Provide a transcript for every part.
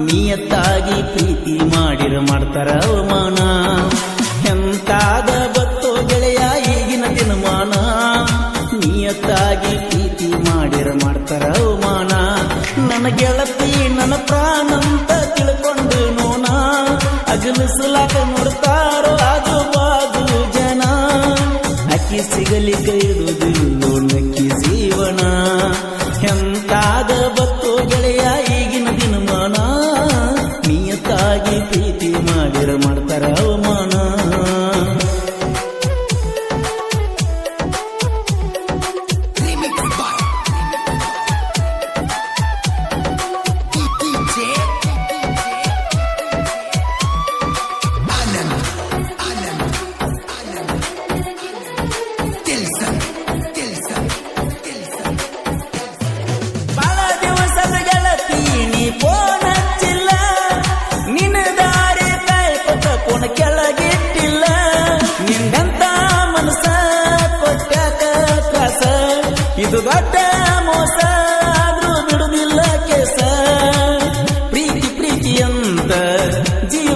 ನಿಯತ್ತಾಗಿ ಪ್ರೀತಿ ಮಾಡಿರ ಮಾಡ್ತಾರ ಅವಮಾನ. ಎಂತಾದ ಬತ್ತೋ ಗೆಳೆಯ ಈಗಿನ ದಿನಮಾನ. ನಿಯತ್ತಾಗಿ ಪ್ರೀತಿ ಮಾಡಿರ ಮಾಡ್ತಾರ ಅವಮಾನ. ನನ್ನ ಗೆಳತಿ ನನ್ನ ಪ್ರಾಣಂತ ತಿಳ್ಕೊಂಡು ನೋನ. ಅಗಲಿಸಲಾಕ ನೋಡ್ತಾರೋ ಆಜು ಬಾಜು ಜನ. ಅಕ್ಕಿ ಸಿಗಲಿಕ್ಕೆ ಇರುವುದಿಲ್ಲೋ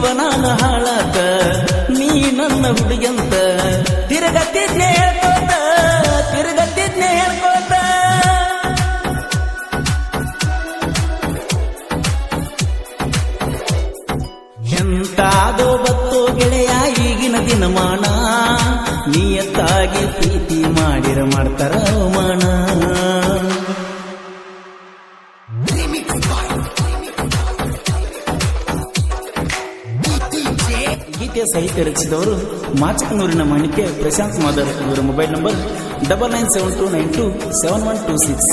ಜೀವನಾನ ಹಾಳಾಕ, ನೀ ನನ್ನ ಹುಡುಗಂತ ತಿರುಗತ್ತಿದ್ನೆ ಹೇಳ್ಕೋತ ತಿರುಗತ್ತಿದ್ನೆ ಹೇಳ್ಕೋತ ಎಂತಾದೋ ಬತ್ತೋ ಗೆಳೆಯ ಈಗಿನ ದಿನಮಾನ ನಿಯತ್ತಾಗಿ ಪ್ರೀತಿ ಮಾಡಿರ ಮಾಡ್ತಾರ ಅವಮಾನ. ಗೀತೆಯ ಸಾಹಿತ್ಯ ರಚಿಸಿದವರು ಮಾಚಕನೂರಿನ ಮಾಣಿಕ್ಯ ಪ್ರಶಾಂತ್ ಮಾದರ್, ಇವರ mobile number double nine seven two nine two seven one two six.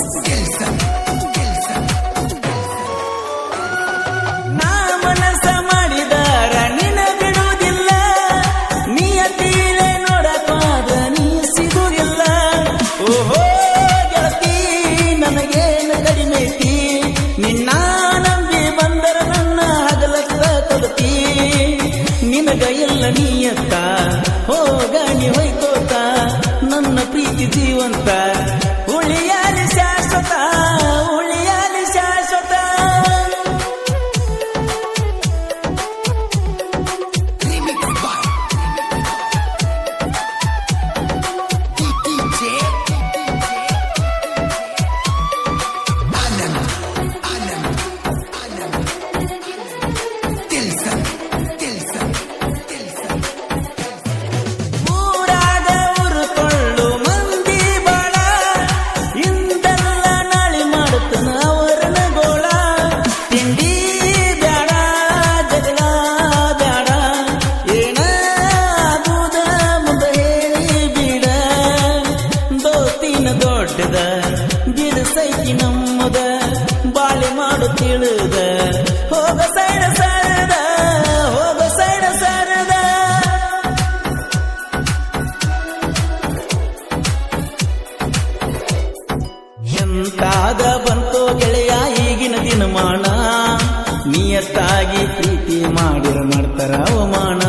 ನಿನಗ ಎಲ್ಲ ನೀಯತ್ತ. ಹೋಗ ನೀ ಹೊಯ್ಕೋತ ನನ್ನ ಪ್ರೀತಿ ಜೀವಂತ. ಮಾಡು ತಿಳಿದ. ಹೋಗ ಸೈಡ ಸರದ, ಹೋಗ ಸೈಡ ಸರದ. ಎಂತಾದ ಬಂತೋ ಗೆಳೆಯ ಈಗಿನ ದಿನಮಾನ, ನಿಯತ್ತಾಗಿ ಪ್ರೀತಿ ಮಾಡಿರ ಮಾಡ್ತಾರ ಅವಮಾನ.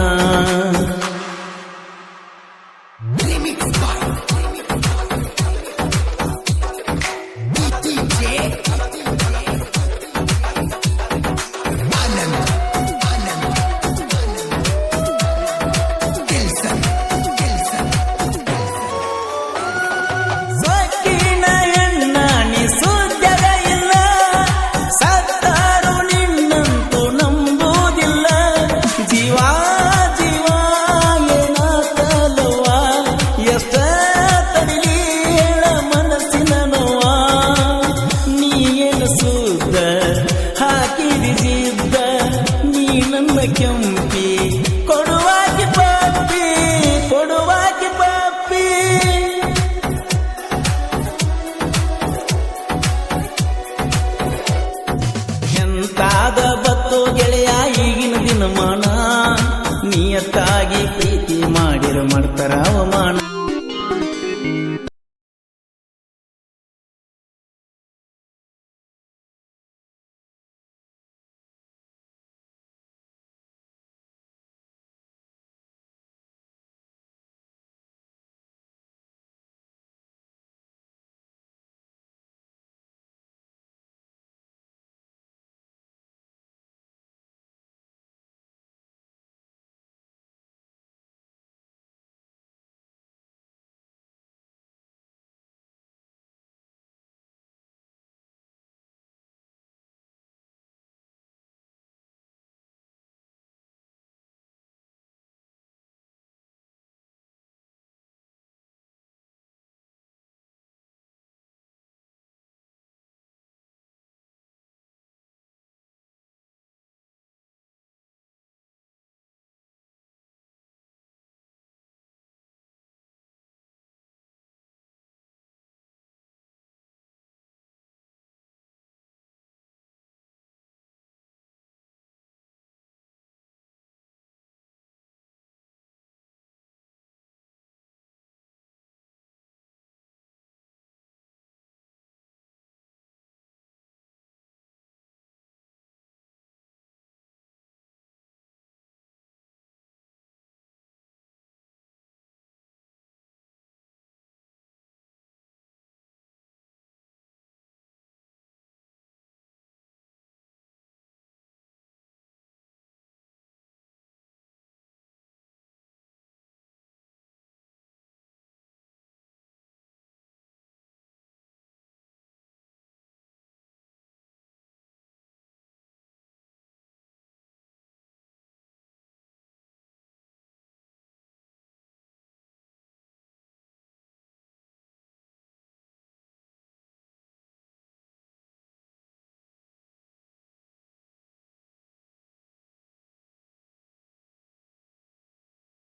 ಕಾದ ಬತ್ತೋ ಗೆಳೆಯ ಈಗಿನ ದಿನಮಾನ. ನಿಯತ್ತಾಗಿ ಪ್ರೀತಿ ಮಾಡಿರ ಮಾಡ್ತಾರ ಅವಮಾನ